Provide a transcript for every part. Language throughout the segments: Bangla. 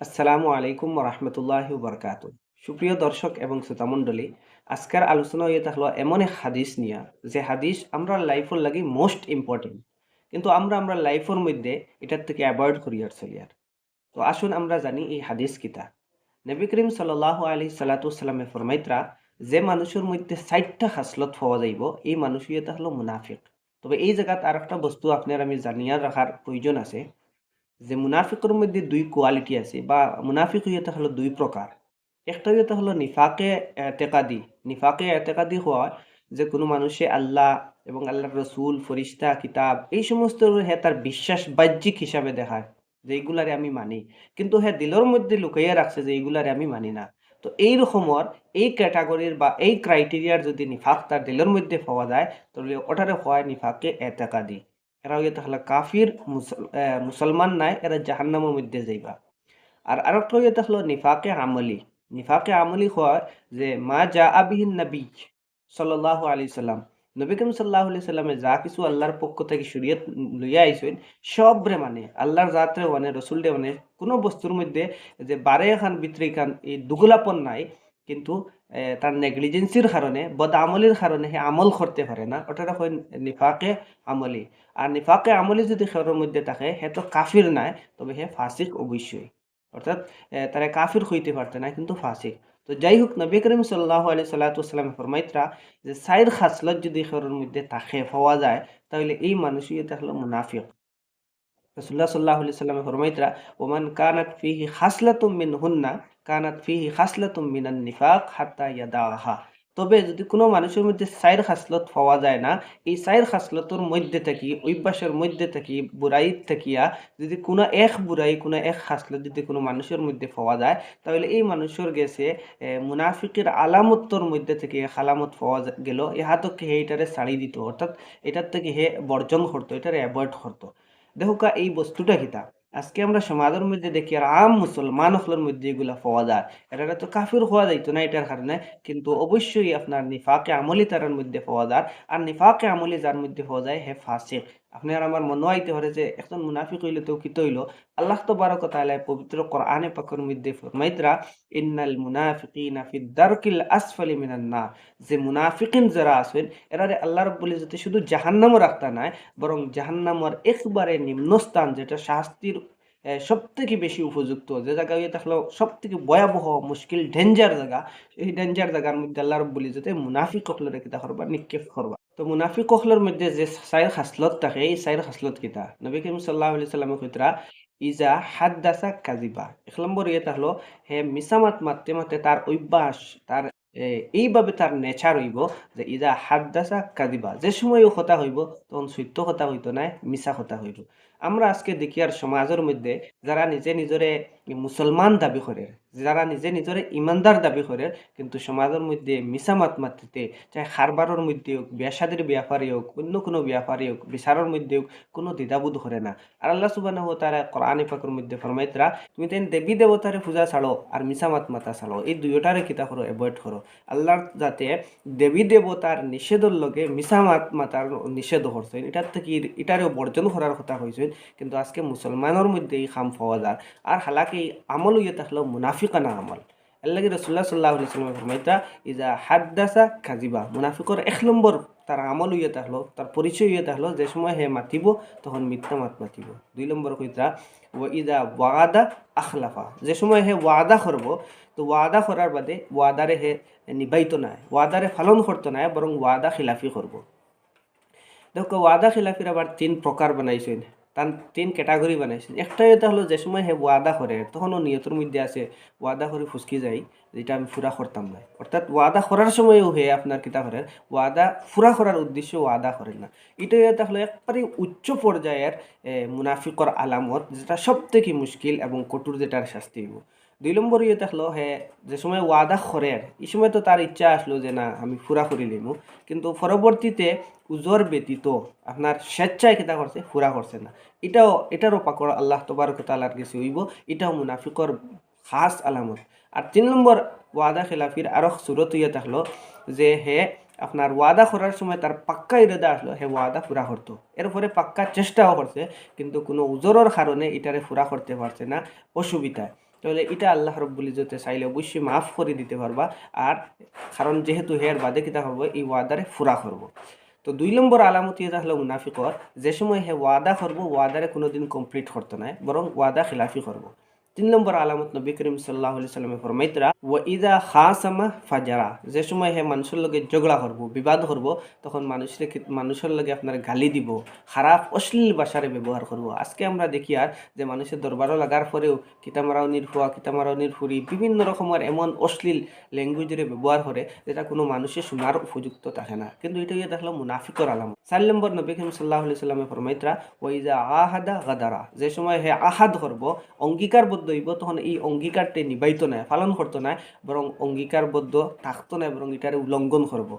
আসসালামু আলাইকুম রহমতুল্লাহ বরকাত সুপ্রিয় দর্শক এবং শ্রোতামণ্ডলী, আজকের আলোচনা হয়ে থাকল এমন এক হাদিস নিয়া, যে হাদিস আমরা লাইফের লাগি মোস্ট ইম্পর্টেন্ট। কিন্তু আমরা আমরা লাইফের মধ্যে এটার থেকে অ্যাভয়েড করি আর চলি আর। তো আসুন আমরা জানি এই হাদিস কিতা নবী করিম সাল্লাহ আলী সাল্লাতুসাল্লামে ফরমাইত্রা, যে মানুষের মধ্যে ষাটটা হাসলত পাওয়া যাইব, এই মানুষই এটা হলো মুনাফিক। তবে এই জায়গাত আর একটা বস্তু আপনার আমি জানিয়া রাখার প্রয়োজন আছে। যে মুনাফিকের মধ্যে দুই কোয়ালিটি আছে বা মুনাফিক হইতে হলো দুই প্রকার একটা হইতে হলো নিফাকে এতেকাদি নিফাকে এতেকাদি হওয়া যে কোনো মানুষে আল্লাহ এবং আল্লাহর রসুল ফরিস্তা কিতাব এই সমস্ত হে তার বিশ্বাস বাহ্যিক হিসাবে দেখায় যে এইগুলারে আমি মানি। কিন্তু হ্যাঁ দিলের মধ্যে লুকাইয়া রাখছে যে এইগুলারে আমি মানি না। তো এই রকমর এই ক্যাটাগরির বা এই ক্রাইটেরিয়ার যদি নিফাক তার দিলের মধ্যে পাওয়া যায়, তাহলে ওটারে হয় নিফাকে এতেকাদি এরা হইয়া তাহলে কাফির মুসলমান নাই, এরা জাহান্নামের মধ্যে যাইবা। আর আরেকটা হইয়া তাহলে নিফাকে আমলি। নিফাকে আমলি হয় যে, মা যা আবিহীন নবী সাল্লাহ আলি সাল্লাম। নবী করিম সাল্লাহ আলি সাল্লামে যা কিছু আল্লাহর পক্ষ থেকে শরীয়ত লইয়া আইসেন সবরে মানে আল্লাহর জাতরে মানে রসুলরে মানে কোনো বস্তুর মধ্যে যে বারে খান বিত্রি খান এই দুগুলাপন নাই। কিন্তু তার নেগলিজেন্সির কারণে বদ আমলির কারণে সে আমল করতে পারে না। ওটা হয় নিফাকে আমলি। আর নিফাকে আমলি যদি খেরের মধ্যে থাকে হে তো কাফির নাই, তবে হে ফাসিক অবশ্যই অর্থাৎ তারা কাফির হইতে পারতে না কিন্তু ফাসিক তো যাই হোক, নবী করিম সাল্লাহ আলি সাল্লাতাম ফরমাইত্রা যে সাইর খাসলত যদি খেরের মধ্যে থাকে পাওয়া যায়, তাহলে এই মানুষই এটা হলো মুনাফিক। রসুল্লাহ সাল্লাহ সাল্লামে ফরমাইত্রা ওমান কানাত ফিহি খাসলাতুম মিন হুন্না কানাত ফিহি খাসলাতুম মিনান নিফাক হাত্তা ইয়াদাহা। তবে যদি কোনো মানুষের মধ্যে সাইর খাসলত পাওয়া যায় না এই সাইর খাসলতর মধ্যে থাকি অভ্যাসের মধ্যে থাকি বুড়াই থাকিয়া যদি কোনো এক বুড়াই কোনো এক খাসলত যদি কোনো মানুষের মধ্যে পাওয়া যায় তাহলে এই মানুষের গেছে এ, মুনাফিকের আলামতর মধ্যে থেকে এক আলামত পাওয়া গেল। ইহাতকে হে এটারে ছাড়ি দিত অর্থাৎ এটার থেকে হে বর্জন করতো এটারে অ্যাভয়েড করতো। দেখুকা এই বস্তুটা কিতা আজকে আমরা সমাজের মধ্যে দেখি আর আম মুসলমান হলের মধ্যে এগুলা পাওয়া যায়। এটা তো কাফির হওয়া যাইতো না এটার কারণে। কিন্তু অবশ্যই আপনার নিফাকে আমলি তার মধ্যে পাওয়া যায়। আর নিফাকে আমলি যার মধ্যে পাওয়া যায় হে ফাসিক। আপনি আর আমার মনে আইতে পারে যে একজন মুনাফিক হইলে তো কিত হইল, আল্লাহ তো বারো কথা পবিত্র কোরআনে পাকের মধ্যে ফরমাইতরা, ইন্নাল মুনাফিকিনা ফি দারকিল আসফালি মিনান নার যে মুনাফিকিন যারা আছেন, এরারে আল্লাহ রাব্বুল ইজ্জতে শুধু জাহান্নামও রাখতা নাই, বরং জাহান্নামর একবারে নিম্নস্থান যেটা শাস্তির সব থেকে বেশি উপযুক্ত, যে জায়গা ইয়ে থাকল সব থেকে ভয়াবহ, মুশকিল ডেঞ্জার জায়গা, এই ডেঞ্জার জায়গার মধ্যে আল্লাহ রব্বুল ইজ্জতে মুনাফিক কখলরে কিতা করবা, নিক্ষেপ করবা। তো মুনাফিক কহলের মধ্যে যে সাইর হাসলত থাকে, এই সাইর হাসলত কিতা নবী করিম সাল্লাহ আলি সাল্লামে কইতরা ইজা হাদ্দাসা কাজিবা এক নম্বর ইয়ে থাকল হে মিসামাত মাতে মাতে তার অভ্যাস তার এইভাবে তার নেচার হইব যে ইজা হাত দাসা কাজিবা যে সময় কথা হইব, তখন সত্য কথা হইতো না মিছা কথা হইব। আমরা আজকে দেখি আর সমাজের মধ্যে যারা নিজে নিজরে মুসলমান দাবি করে, যারা নিজে নিজরে ইমানদার দাবি করে, কিন্তু সমাজের মধ্যে মিছা মাত মাতিতে চাই খারবারের মধ্যে হোক বিয়াসাদের ব্যাপারে হোক, অন্য কোনো ব্যাপারে হোক, বিচারের মধ্যে হোক, কোনো দ্বিধাবোধ করে না। আর আল্লাহ সুবাহ তারা কোরআন পাকের মধ্যে ফরমাইতরা তুমি তেন দেবী দেবতারে পূজা ছাড়ো আর মিছা মাত ছাড়ো, এই দুইটারে কিতা করো এভয়েড করো। আল্লাহর যাতে দেবী দেবতার নিষেধের লগে মিছা মাত মাতার নিষেধ করছেন এটার থেকে এটারেও বর্জন করার কথা কইছেন কিন্তু আজকে মুসলমানের মধ্যে এই খাম পাওয়া যায় আর হালাকি এই আমল ইয়ে থাকল মুনাফিকানা আমল। আল্লাহ রসুল্লাহ সাল্লাহ সাল্লাম ফরমাইতা ইজা হাদ্দাসা খাজিবা মুনাফিকর এক নম্বর তার আমল ইয়ে থাকল তার পরিচয় ইয়ে থাকল যে সময় হে মাতিব, তখন মিথ্যা মাত মাতিব। দুই নম্বর কইতা ও ইদা ওয়াদা আখলাফা যে সময় হে ওয়াদা করব তো ওয়াদা করার বাদে ওয়াদারে হে নিবাইত নাই ওয়াদারে পালন করতো নাই বরং ওয়াদা খিলাফি করব দেখো, ওয়াদা খিলাফির আবার তিন প্রকার বানাইছেন তার তিন ক্যাটাগরি বানাইছেন একটা এটা হলো যে সময় হে ওয়াদা করে তখন ও নিয়তের মধ্যে আছে, ওয়াদা করে ফুসকি যাই যেটা আমি ফুরা করতাম না। অর্থাৎ ওয়াদা করার সময়ও হে আপনার কিতা করেন, ওয়াদা, ফুরা করার উদ্দেশ্য ওয়াদা করেন না। এটা এটা হলো একবারে উচ্চ পর্যায়ের মুনাফিকর আলামত, যেটা সব থেকে মুশকিল এবং কঠোর যেটার শাস্তি হইব। দুই নম্বর ইয়ে থাকল হে, যে সময় ওয়াদা করে এই সময় তো তার ইচ্ছা আসলো যে না, আমি ফুরা করি লিমু কিন্তু পরবর্তীতে উজর ব্যতীত আপনার স্বেচ্ছায় কেটা করছে ফুরা করছে না। এটাও এটারও পাকড় আল্লাহ তবারক তালার কাছে হইব এটাও মুনাফিকর খাস আলামত। আর তিন নম্বর ওয়াদা খেলাফির আরও সুরত ইয়ে থাকল যে হে আপনার ওয়াদা করার সময় তার পাক্কা ইরাদা আসলো হে ওয়াদা পুরা করতো এরপরে পাক্কা চেষ্টাও করছে কিন্তু কোনো উজোরের কারণে এটারে পুরা করতে পারছে না অসুবিধায় তাহলে এটা আল্লাহ রব্বুল ইজতে চাইলে অবশ্যই মাফ করে দিতে পারবা। আর কারণ যেহেতু হের বাদে কিতা হব এই ওয়াদারে ফুরা করব। তো দুই নম্বর আলামত এটা হলো মুনাফিকর। যে সময় হে ওয়াদা করব, ওয়াদারে কোনোদিন কমপ্লিট করতো না বরং ওয়াদা খিলাফি করব। তিন নম্বর আলামত নবী করিম সাল্লাহ সাল্লামে ফরমাইতরা ও ইদা খাসামা ফাজারা। যে সময় হে মানুষের লগে ঝগড়া করব, বিবাদ করব, তখন মানুষের মানুষের লগে আপনার গালি দিব, খারাপ, অশ্লীল ভাষারে ব্যবহার করব। আজকে আমরা দেখি আর যে মানুষের দরবারও লাগার পরেও কিতামারাও নির্ফুয়া কিতামারাও নির্ফুরি বিভিন্ন রকমের এমন অশ্লীল ল্যাঙ্গুয়েজের ব্যবহার করে যেটা কোনো মানুষের শোনার উপযুক্ত থাকে না। কিন্তু এটা ইয়ে দেখল মুনাফিকর আলামত। চার নম্বর নবী করিম সাল্লাহ সাল্লামে ফরমাইতরা ওইজা আহাদা গাদারা। যে সময় হে আহাদ করব, অঙ্গীকারবদ্ধ হইব তখন এই অঙ্গীকারটি নিবাইত নাই, পালন করতো না বরং অঙ্গীকারবদ্ধ থাকতো না বরং এটারে উল্লঙ্ঘন করব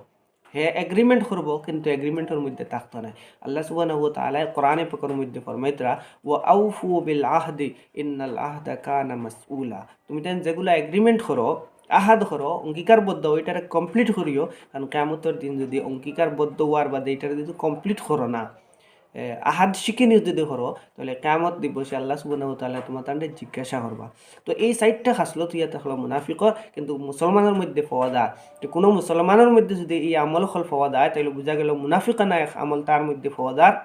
হে এগ্রিমেন্ট করব কিন্তু এগ্রিমেন্টের মধ্যে থাকতো না আল্লাহ সুবহানাহু ওয়া তাআলা কোরআনে পাকের মধ্যে ফরমাইতরা ওয়া আউফু বিল আহদি ইন্নাল আহদা কানা মাসউলা তুমি তেন যেগুলা এগ্রিমেন্ট করো আহাদ করো অঙ্গীকারবদ্ধ ওইটারে কমপ্লিট করিও কারণ কেমতের দিন যদি অঙ্গীকারবদ্ধ হওয়ার বাদে এটারে যদি কমপ্লিট করো না আহাদ শিখে নিয়ে যদি করো, তাহলে কেমত দিবসে আল্লাহ সুবহানাহু তাহলে তোমার তান্ডে জিজ্ঞাসা করবা। তো এই সাইডটা খাসলো তুই ইয়াতে হলো মুনাফিকর, কিন্তু মুসলমানের মধ্যে পাওয়া যায় তো কোনো মুসলমানের মধ্যে যদি এই আমল হল পাওয়া যায় তাহলে বোঝা গেল মুনাফিকানা আমল তার মধ্যে পাওয়া যায়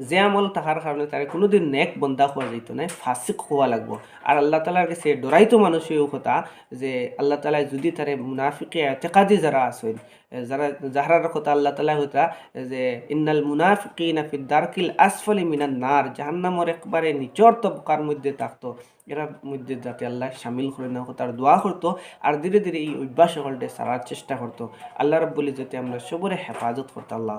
যে আমল থাকার কারণে তার কোনোদিন নেক বন্ধা হওয়া যাইতো না ফাসিক হওয়া লাগবো। আর আল্লাহ তালার কাছে ডরাইতো মানুষের কথা যে আল্লাহ তালা যদি তারে মুনাফিকে এতেকাদি যারা আছেন যারা যাহার কথা আল্লাহ তালা হইতা যে ইন্নাল মুনাফিকিনা ফি দারকিল আসফলি মিনান নার জাহান্নামর একবারে নিচর তবকার মধ্যে থাকতো এরার মধ্যে যাতে আল্লাহ সামিল করে না তার দোয়া করতো আর ধীরে ধীরে এই অভ্যাস হলটে সারার চেষ্টা করতো আল্লাহ রব্বুলি যাতে আমরা সবরে হেফাজত করতো আল্লাহ